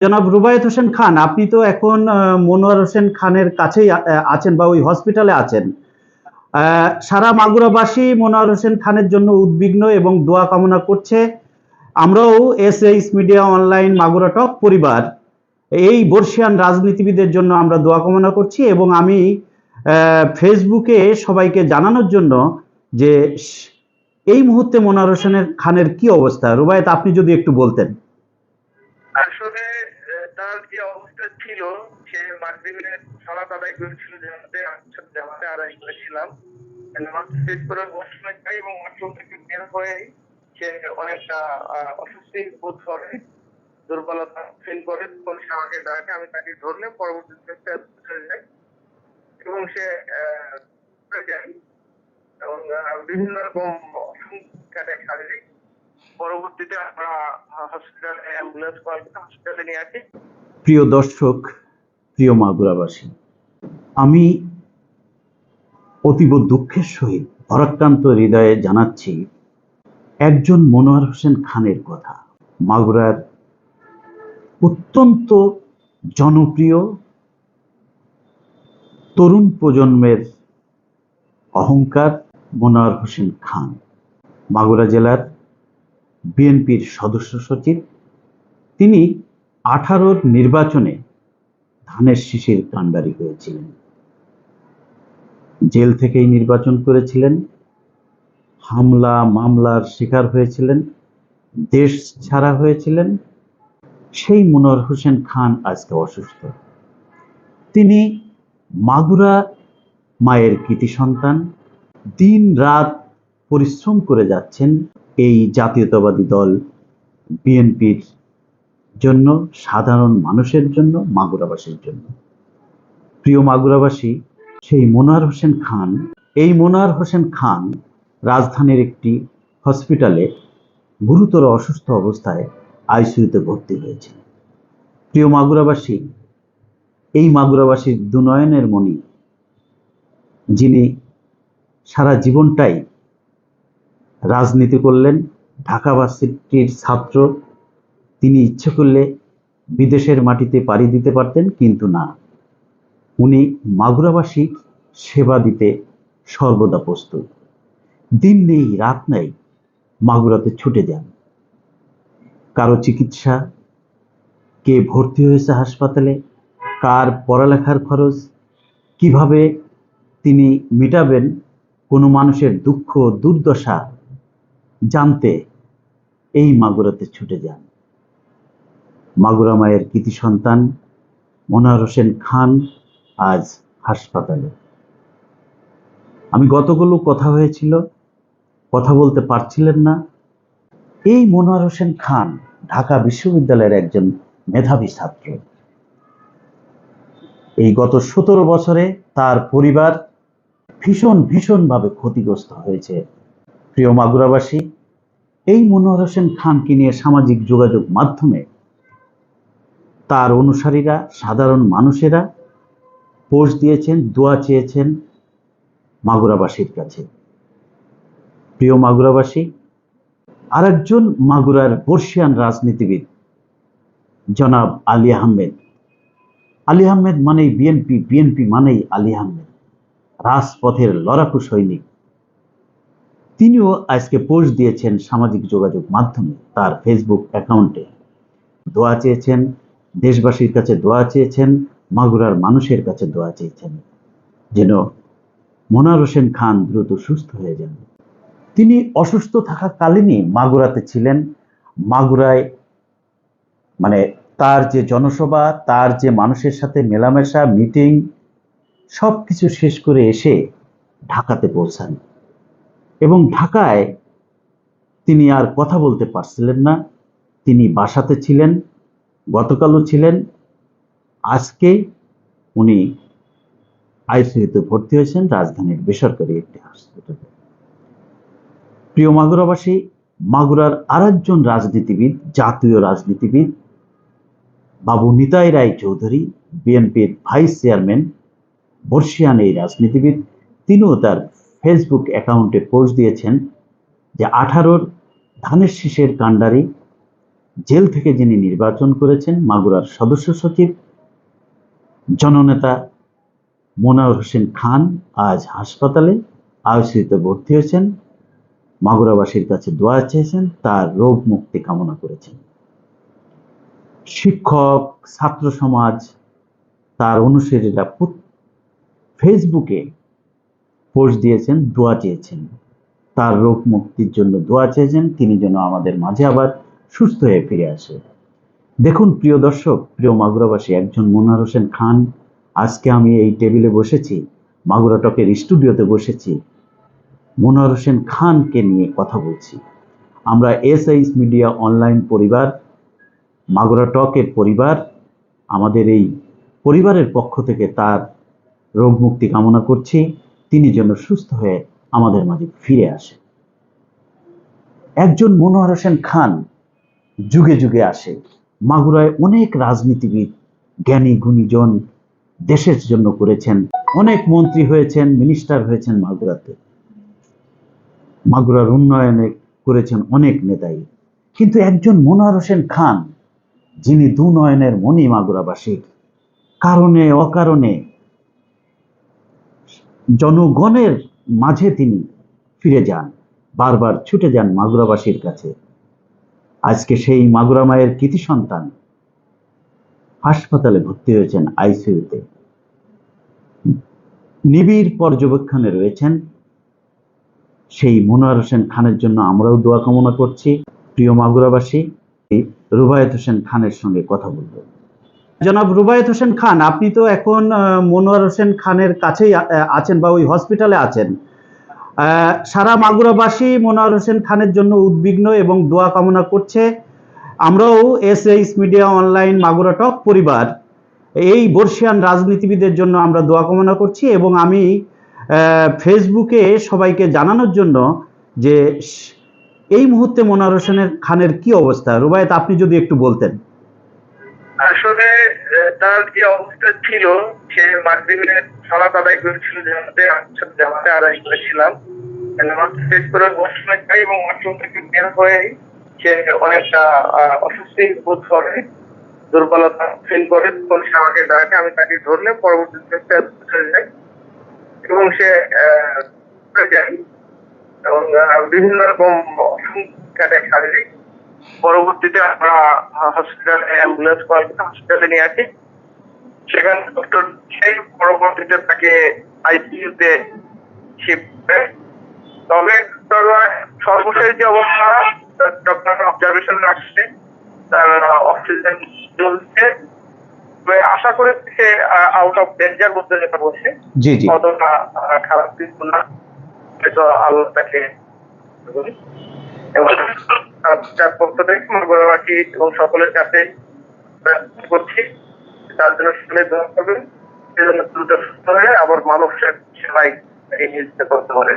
জনাব রুবায়েত হোসেন খান, আপনি তো এখন মনোয়ার হোসেন খানের কাছেই আছেন বা ওই হসপিটালে আছেন। সারা মাগুরাবাসী মনোয়ার হোসেন খানের জন্য উদ্বিগ্ন এবং দোয়া কামনা করছে আমরাও S H media online Magura talk পরিবার। এই বর্ষিয়ান রাজনীতিবিদের জন্য আমরা দোয়া কামনা করছি এবং আমি ফেসবুকে সবাইকে জানানোর জন্য যে এই মুহূর্তে মনোয়ার হোসেনের খানের কি অবস্থা? রুবায়েত, আপনি যদি একটু বলতেন। আসলে যে অবস্থা ছিল সে মাগরিবের সালাত আদায় করেছিল জামাতে জামাতে আদায় করেছিলাম। নামাজ শেষ করে ওয়াশরুমে যাই এবং ওয়াশরুম থেকে বের হয়ে সে অনেকটা অস্বস্তি বোধ করে, দুর্বলতা ফিল করে। তখন সে আমাকে ডাকে, আমি তাকে ধরলে পরবর্তীতে চলে যায় এবং সে যায়। এবং বিভিন্ন রকম অসুবিধা দেখা পরবর্তীতে আমরা হসপিটালে অ্যাম্বুলেন্স কল হসপিটালে নিয়ে আসি। প্রিয় দর্শক, প্রিয় মাগুরাবাসী, আমি অতীব দুঃখের সহিত ভরাক্রান্ত হৃদয়ে জানাচ্ছি একজন মনোয়ার হোসেন খানের কথা। মাগুরার অত্যন্ত জনপ্রিয় তরুণ প্রজন্মের অহংকার মনোয়ার হোসেন খান। মাগুরা জেলার বিএনপির সদস্য সচিব। তিনি আঠারোর নির্বাচনে ধানের শিশির কাণ্ডারি হয়েছিলেন। জেল থেকেই নির্বাচন করেছিলেন। হামলা, মামলার শিকার হয়েছিলেন। দেশ ছাড়া হয়েছিলেন। সেই মনোয়ার হোসেন খান আজকে অসুস্থ। তিনি মাগুরা মায়ের কৃতি সন্তান। দিন রাত পরিশ্রম করে যাচ্ছেন এই জাতীয়তাবাদী দল, বিএনপির জন্য, সাধারণ মানুষের জন্য, মাগুরাবাসীর জন্য। প্রিয় মাগুরাবাসী, সেই মোনার হোসেন খান, এই মোনার হোসেন খান রাজধানীর একটি হসপিটালে গুরুতর অসুস্থ অবস্থায় আইসিইউতে ভর্তি হয়েছে প্রিয় মাগুরাবাসী, এই মাগুরাবাসীর দুনয়নের মণি, যিনি সারা জীবনটাই রাজনীতি করলেন, ঢাকা ভার্সিটির ছাত্র তিনি ইচ্ছে করলে বিদেশের মাটিতে পাড়ি দিতে পারতেন, কিন্তু না। উনি মাগুরাবাসীর সেবা দিতে সর্বদা প্রস্তুত। দিন নেই, রাত নেই, মাগুরাতে ছুটে যান। কারও চিকিৎসা, কে ভর্তি হয়েছে হাসপাতালে, কার পড়ালেখার খরচ, কীভাবে তিনি মেটাবেন, কোনো মানুষের দুঃখ, দুর্দশা জানতে এই মাগুরাতে ছুটে যান। মাগুরা মায়ের কৃতি সন্তান মনোয়ার হোসেন খান আজ হাসপাতালে। আমি গতগুলো কথা হয়েছিল, কথা বলতে পারছিলেন না। এই মনোয়ার হোসেন খান ঢাকা বিশ্ববিদ্যালয়ের একজন মেধাবী ছাত্র। এই গত সতেরো বছরে তার পরিবার ভীষণ, ভীষণভাবে ক্ষতিগ্রস্ত হয়েছে। প্রিয় মাগুরাবাসী, এই মনোয়ার হোসেন খানকে নিয়ে সামাজিক যোগাযোগ মাধ্যমে তার অনুসারীরা, সাধারণ মানুষেরা পোস্ট দিয়েছেন, দোয়া চেয়েছেন মাগুরাবাসীর কাছে। প্রিয় মাগুরাবাসী, আরেকজন মাগুরার বর্ষিয়ান রাজনীতিবিদ, জনাব আলী আহমেদ। আলী আহমেদ মানেই বিএনপি বিএনপি মানেই আলী আহমেদ, রাজপথের লড়াকু সৈনিক। তিনিও আজকে পোস্ট দিয়েছেন সামাজিক যোগাযোগ মাধ্যমে, তার ফেসবুক অ্যাকাউন্টে। দোয়া চেয়েছেন দেশবাসীর কাছে দোয়া চেয়েছেন, মাগুরার মানুষের কাছে দোয়া চেয়েছেন, যেন মোনার হোসেন খান দ্রুত সুস্থ হয়ে যান। তিনি অসুস্থ থাকাকালীনই মাগুরাতে ছিলেন। মাগুরায় মানে তার যে জনসভা, তার যে মানুষের সাথে মেলামেশা, মিটিং সব কিছু শেষ করে এসে ঢাকাতে পৌঁছান। এবং ঢাকায় তিনি আর কথা বলতে পারছিলেন না। তিনি বাসাতে ছিলেন। গতকালও ছিলেন, আজকে উনি আইসিইউতে ভর্তি হয়েছেন, রাজধানীর বেসরকারি একটি হাসপাতালে। প্রিয় মাগুরাবাসী, মাগুরার আরেকজন রাজনীতিবিদ, জাতীয় রাজনীতিবিদ, বাবু নিতাই রায় চৌধুরী, বিএনপির ভাইস চেয়ারম্যান, বর্ষিয়ান এই রাজনীতিবিদ, তিনিও তার ফেসবুক অ্যাকাউন্টে পোস্ট দিয়েছেন যে আঠারোর ধানের শীষের কাণ্ডারি জেল থেকে যিনি নির্বাচন করেছেন মাগুরার সদস্য সচিব, জননেতা মোনার হোসেন খান আজ হাসপাতালে আইসিইউতে ভর্তি হয়েছেন। মাগুরাবাসীর কাছে দোয়া চেয়েছেন, তার রোগ মুক্তি কামনা করেছেন। শিক্ষক, ছাত্র সমাজ, তার অনুসারীরা ফেসবুকে পোস্ট দিয়েছেন, দোয়া চেয়েছেন। তার রোগ মুক্তির জন্য দোয়া চেয়েছেন, তিনি যেন আমাদের মাঝে আবার সুস্থ হয়ে ফিরে আসে। দেখুন প্রিয় দর্শক, প্রিয় মাগুরাবাসী, একজন মোনার হোসেন খান। আজকে আমি এই টেবিলে বসেছি, মাগুরা টকের স্টুডিওতে বসেছি। মোনার হোসেন খানকে নিয়ে কথা বলছি। আমরা এস এইচ মিডিয়া অনলাইন পরিবার, মাগুরা টকের পরিবার, আমাদের এই পরিবারের পক্ষ থেকে তার রোগ মুক্তি কামনা করছি। তিনি যেন সুস্থ হয়ে আমাদের মাঝে ফিরে আসে। একজন মনোহর হোসেন খান যুগে যুগে আসে। মাগুরায় অনেক রাজনীতিবিদ, জ্ঞানী গুণীজন দেশের জন্য করেছেন। অনেক মন্ত্রী হয়েছেন মিনিস্টার হয়েছেন মাগুরাতে। মাগুরার উন্নয়নে করেছেন অনেক নেতাই। কিন্তু একজন মনোহর হোসেন খান, যিনি দু নয়নের মণি মাগুরাবাসীর কারণে অকারণে জনগণের মাঝে তিনি ফিরে যান, বারবার ছুটে যান মাগুরাবাসীর কাছে। আজকে সেই মাগুরা মায়ের কৃতি সন্তান হাসপাতালে ভর্তি হয়েছেন আইসিইউতে। নিবিড় পর্যবেক্ষণে রয়েছেন সেই মনোয়ার হোসেন খানের জন্য আমরাও দোয়া কামনা করছি। প্রিয় মাগুরাবাসী, রুবায়ত হোসেন খানের সঙ্গে কথা বলব। জনাব রুবায়ত হোসেন খান, আপনি তো এখন মনোয়ার হোসেন খানের কাছেই আছেন বা ওই হসপিটালে আছেন। সারা মাগুরাবাসী মনোয়ার হোসেন খানের জন্য উদ্বিগ্ন এবং দোয়া কামনা করছে। আমরাও S H media online Magura talk পরিবার। এই বর্ষিয়ান রাজনীতিবিদের জন্য আমরা দোয়া কামনা করছি এবং আমি ফেসবুকে সবাইকে জানানোর জন্য যে এই মুহূর্তে মনোয়ার হোসেনের খানের কি অবস্থা? রুবায়ত, আপনি যদি একটু বলতেন। আসলে তার যে অবস্থা ছিল, সে মাগরিবের সালাত আদায় করেছিল জামাতে জামাতে আদায় করেছিলাম। নামাজ শেষ করে ওয়াশরুমে যাই এবং ওয়াশরুম থেকে বের হয়ে সে অনেকটা অস্বস্তি বোধ করে, দুর্বলতা ফিল করে, তখন সে আমাকে ডাকে, আমি তাকে ধরলে পরবর্তীতে চলে যায়। এবং সে যায়। এবং বিভিন্ন রকম কাটে শারীরিক, পরবর্তীতে আমরা হসপিটালে অ্যাম্বুলেন্স কল হসপিটালে নিয়ে আসি। সেখানে ডক্টর সেই পরবর্তীতে তাকে আইসিইউতে শিফট তবে সর্বশেষ যে অবস্থা ডক্টর অবজারভেশন রাখছে তার অক্সিজেন চলছে আশা করি সে আউট অফ ডেঞ্জার বলতে যেটা বলছে জি জি। অতটা খারাপ কিছু না। হয়তো আল্লাহ তাকে এবং তার পক্ষ থেকে মঙ্গলবাসী এবং সকলের কাছে করছি। তার জন্য সকলে দোয়া করবেন। সেজন্য দ্রুত সুস্থ হয়ে আবার মানব সেবায় এগিয়ে যেতে করতে পারে।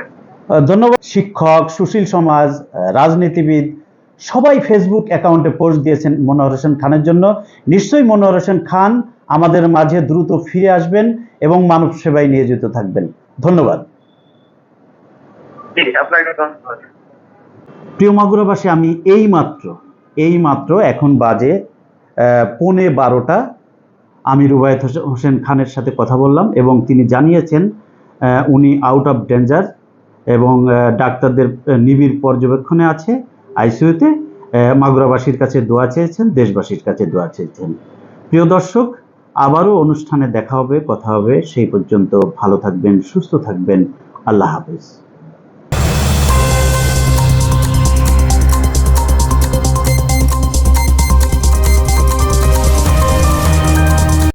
ধন্যবাদ। শিক্ষক সুশীল সমাজ রাজনীতিবিদ সবাই ফেসবুক অ্যাকাউন্টে পোস্ট দিয়েছেন মনোহর হোসেন খানের জন্য। নিশ্চয়ই মনোহর হোসেন খান আমাদের মাঝে দ্রুত ফিরে আসবেন এবং মানব সেবায় নিয়োজিত থাকবেন। ধন্যবাদ। প্রিয় মাগুরাবাসী আমি এই মাত্র এই মাত্র এখন বাজে পৌনে বারোটা। আমি রুবায়ত হোসেন খানের সাথে কথা বললাম এবং তিনি জানিয়েছেন উনি আউট অফ ডেঞ্জার এবং ডাক্তারদের নিবিড় পর্যবেক্ষণে আছে আইসিইউতে। মাগুরাবাসীর কাছে দোয়া চেয়েছেন, দেশবাসীর কাছে দোয়া চেয়েছেন। প্রিয় দর্শক, আবারও অনুষ্ঠানে দেখা হবে, কথা হবে। সেই পর্যন্ত ভালো থাকবেন, সুস্থ থাকবেন। আল্লাহ হাফেজ।